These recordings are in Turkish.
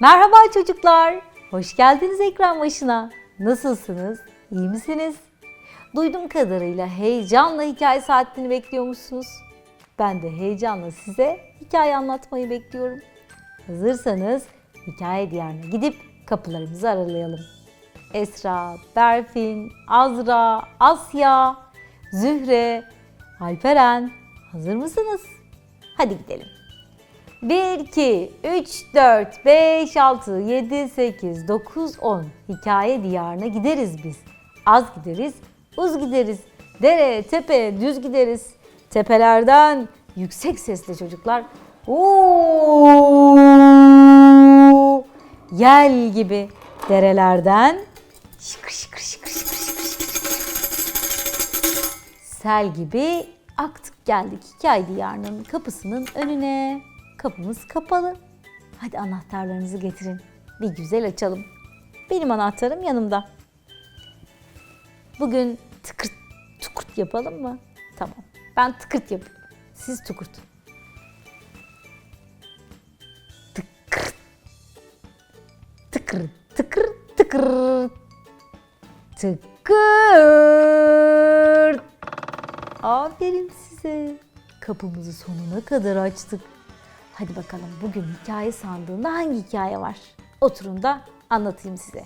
Merhaba çocuklar. Hoş geldiniz ekran başına. Nasılsınız? İyi misiniz? Duyduğum kadarıyla heyecanla hikaye saatini bekliyormuşsunuz. Ben de heyecanla size hikaye anlatmayı bekliyorum. Hazırsanız hikaye diyarına gidip kapılarımızı aralayalım. Esra, Berfin, Azra, Asya, Zühre, Alperen hazır mısınız? Hadi gidelim. 1, 2, 3, 4, 5, 6, 7, 8, 9, 10. Hikaye diyarına gideriz biz. Az gideriz, uz gideriz. Dere, tepe, düz gideriz. Tepelerden yüksek sesle çocuklar. Oo! Yel gibi derelerden şıkır şıkır şıkır şıkır şıkır sel gibi aktık geldik hikaye diyarının kapısının önüne. Kapımız kapalı. Hadi anahtarlarınızı getirin. Bir güzel açalım. Benim anahtarım yanımda. Bugün tıkırt tukurt yapalım mı? Tamam. Ben tıkırt yapayım. Siz tukurt. Tıkırt. Tıkır tıkır tıkır. Tıkırt. Aferin size. Kapımızı sonuna kadar açtık. Hadi bakalım bugün hikaye sandığında hangi hikaye var? Oturun da anlatayım size.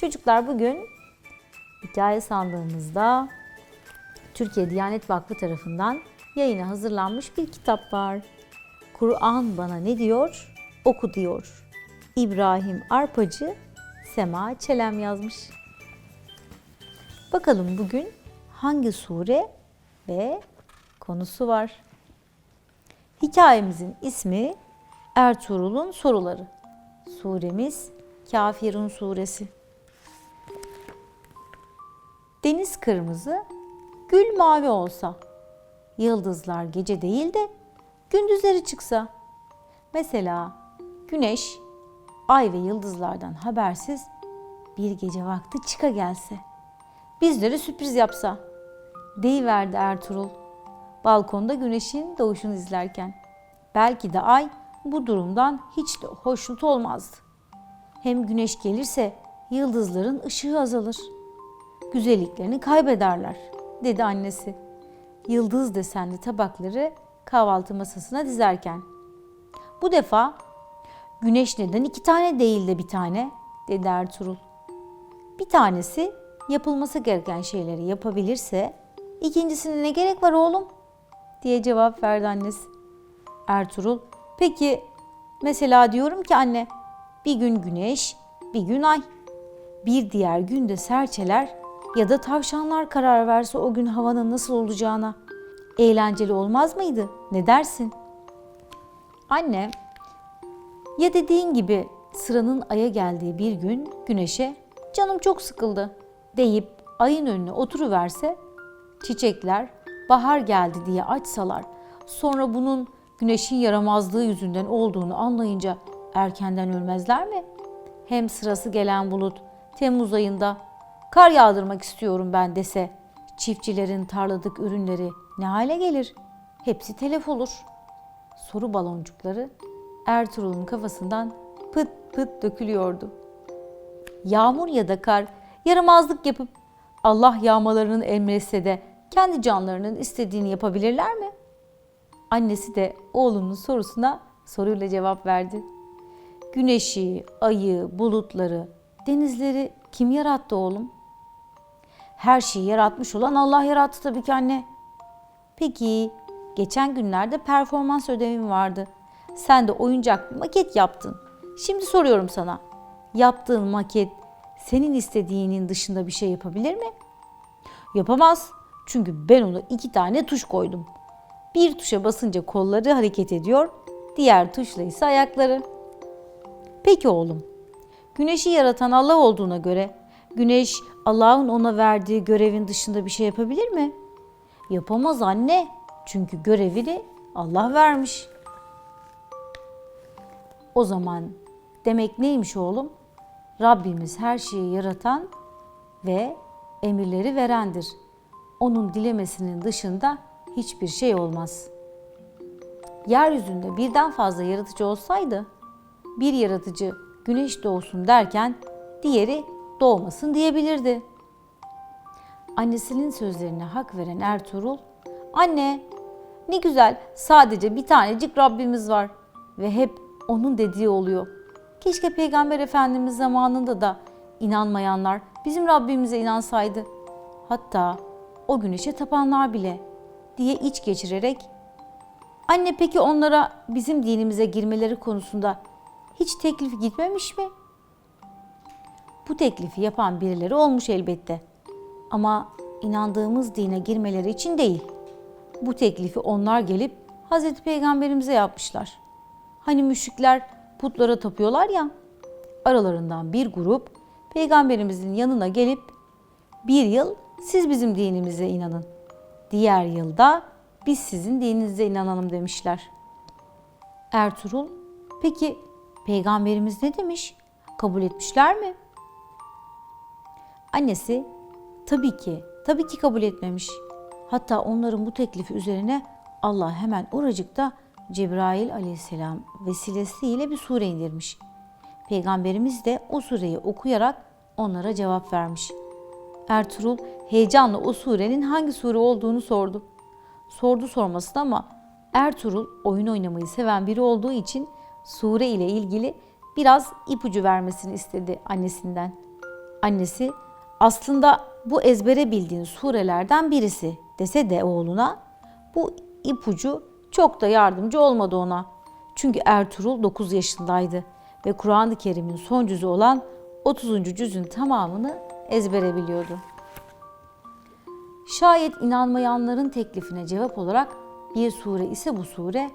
Çocuklar bugün hikaye sandığımızda Türkiye Diyanet Vakfı tarafından yayına hazırlanmış bir kitap var. Kur'an bana ne diyor? Oku diyor. İbrahim Arpacı, Sema Çelem yazmış. Bakalım bugün hangi sure ve konusu var? Hikayemizin ismi Ertuğrul'un soruları. Suremiz Kafirun suresi. Deniz kırmızı, gül mavi olsa, yıldızlar gece değil de gündüzleri çıksa. Mesela güneş, ay ve yıldızlardan habersiz bir gece vakti çıka gelse. Bizlere sürpriz yapsa. Deyiverdi Ertuğrul balkonda güneşin doğuşunu izlerken. Belki de ay bu durumdan hiç de hoşnut olmazdı. Hem güneş gelirse yıldızların ışığı azalır. Güzelliklerini kaybederler, dedi annesi. Yıldız desenli tabakları kahvaltı masasına dizerken. Bu defa güneş neden iki tane değil de bir tane, dedi Ertuğrul. Bir tanesi yapılması gereken şeyleri yapabilirse, ikincisine ne gerek var oğlum? Diye cevap verdi annesi. Ertuğrul, peki mesela diyorum ki anne, bir gün güneş, bir gün ay, bir diğer günde serçeler ya da tavşanlar karar verse o gün havanın nasıl olacağına. Eğlenceli olmaz mıydı? Ne dersin? Anne, ya dediğin gibi sıranın aya geldiği bir gün güneşe canım çok sıkıldı deyip ayın önüne oturuverse çiçekler bahar geldi diye açsalar sonra bunun güneşin yaramazlığı yüzünden olduğunu anlayınca erkenden ölmezler mi? Hem sırası gelen bulut Temmuz ayında kar yağdırmak istiyorum ben dese çiftçilerin tarladık ürünleri ne hale gelir? Hepsi telef olur. Soru baloncukları Ertuğrul'un kafasından pıt pıt dökülüyordu. Yağmur ya da kar yaramazlık yapıp Allah yağmalarının emretse de kendi canlarının istediğini yapabilirler mi? Annesi de oğlunun sorusuna soruyla cevap verdi. Güneşi, ayı, bulutları, denizleri kim yarattı oğlum? Her şeyi yaratmış olan Allah yarattı tabii ki anne. Peki, geçen günlerde performans ödevim vardı. Sen de oyuncak maket yaptın. Şimdi soruyorum sana. Yaptığın maket senin istediğinin dışında bir şey yapabilir mi? Yapamaz. Çünkü ben ona iki tane tuş koydum. Bir tuşa basınca kolları hareket ediyor, diğer tuşla ise ayakları. Peki oğlum, güneşi yaratan Allah olduğuna göre güneş Allah'ın ona verdiği görevin dışında bir şey yapabilir mi? Yapamaz anne. Çünkü görevini Allah vermiş. O zaman demek neymiş oğlum? Rabbimiz her şeyi yaratan ve emirleri verendir. Onun dilemesinin dışında hiçbir şey olmaz. Yeryüzünde birden fazla yaratıcı olsaydı bir yaratıcı güneş doğsun derken diğeri doğmasın diyebilirdi. Annesinin sözlerine hak veren Ertuğrul, "Anne, ne güzel sadece bir tanecik Rabbimiz var ve hep onun dediği oluyor. Keşke Peygamber Efendimiz zamanında da inanmayanlar bizim Rabbimize inansaydı. Hatta o güneşe tapanlar bile." diye iç geçirerek Anne peki onlara bizim dinimize girmeleri konusunda hiç teklif gitmemiş mi? Bu teklifi yapan birileri olmuş elbette. Ama inandığımız dine girmeleri için değil. Bu teklifi onlar gelip Hazreti Peygamberimize yapmışlar. Hani müşrikler putlara tapıyorlar ya. Aralarından bir grup peygamberimizin yanına gelip bir yıl siz bizim dinimize inanın. Diğer yılda biz sizin dininize inanalım demişler. Ertuğrul, peki peygamberimiz ne demiş? Kabul etmişler mi? Annesi, tabii ki, tabii ki kabul etmemiş. Hatta onların bu teklifi üzerine Allah hemen oracıkta Cebrail aleyhisselam vesilesiyle bir sure indirmiş. Peygamberimiz de o sureyi okuyarak onlara cevap vermiş. Ertuğrul heyecanla o surenin hangi sure olduğunu sordu sordu sormasın ama Ertuğrul oyun oynamayı seven biri olduğu için sure ile ilgili biraz ipucu vermesini istedi annesinden. Annesi aslında bu ezbere bildiğin surelerden birisi dese de oğluna bu ipucu çok da yardımcı olmadı ona. Çünkü Ertuğrul 9 yaşındaydı ve Kur'an-ı Kerim'in son cüzü olan 30. cüzün tamamını ezbere biliyordu. Şayet inanmayanların teklifine cevap olarak bir sure ise bu sure,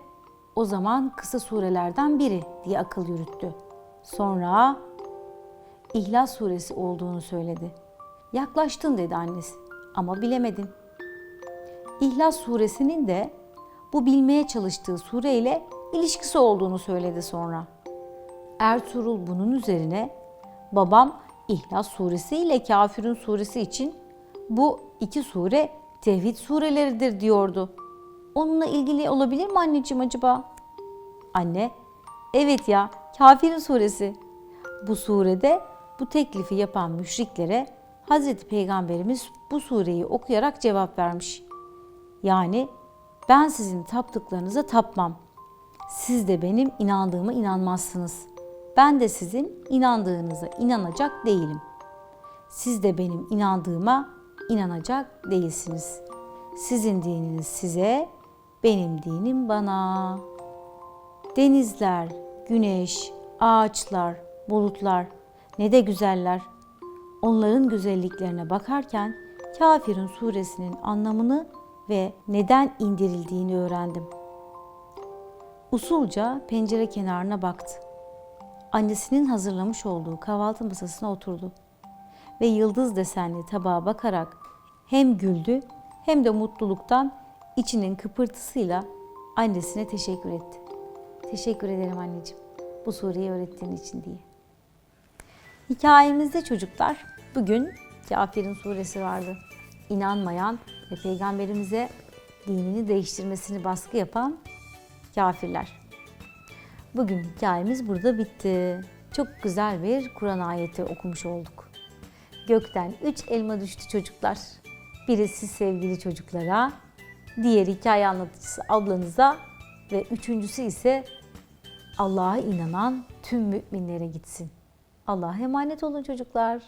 o zaman kısa surelerden biri diye akıl yürüttü. Sonra İhlas suresi olduğunu söyledi. Yaklaştın dedi annesi ama bilemedin. İhlas suresinin de bu bilmeye çalıştığı sure ile ilişkisi olduğunu söyledi sonra. Ertuğrul bunun üzerine babam İhlas suresi ile Kafirun suresi için bu iki sure tevhid sureleridir diyordu. Onunla ilgili olabilir mi anneciğim acaba? Anne, evet ya Kafirin suresi. Bu surede bu teklifi yapan müşriklere Hazreti Peygamberimiz bu sureyi okuyarak cevap vermiş. Yani ben sizin taptıklarınıza tapmam. Siz de benim inandığıma inanmazsınız. Ben de sizin inandığınıza inanacak değilim. Siz de benim inandığıma inanacak değilsiniz. Sizin dininiz size, benim dinim bana. Denizler, güneş, ağaçlar, bulutlar ne de güzeller. Onların güzelliklerine bakarken Kafirin suresinin anlamını ve neden indirildiğini öğrendim. Usulca pencere kenarına baktı. Annesinin hazırlamış olduğu kahvaltı masasına oturdu ve yıldız desenli tabağa bakarak hem güldü hem de mutluluktan içinin kıpırtısıyla annesine teşekkür etti. Teşekkür ederim anneciğim bu sureyi öğrettiğin için diye. Hikayemizde çocuklar bugün Kafir'in suresi vardı. İnanmayan ve peygamberimize dinini değiştirmesini baskı yapan kafirler. Bugün hikayemiz burada bitti. Çok güzel bir Kur'an ayeti okumuş olduk. Gökten üç elma düştü çocuklar. Birisi sevgili çocuklara, diğeri hikaye anlatıcısı ablanıza ve üçüncüsü ise Allah'a inanan tüm müminlere gitsin. Allah'a emanet olun çocuklar.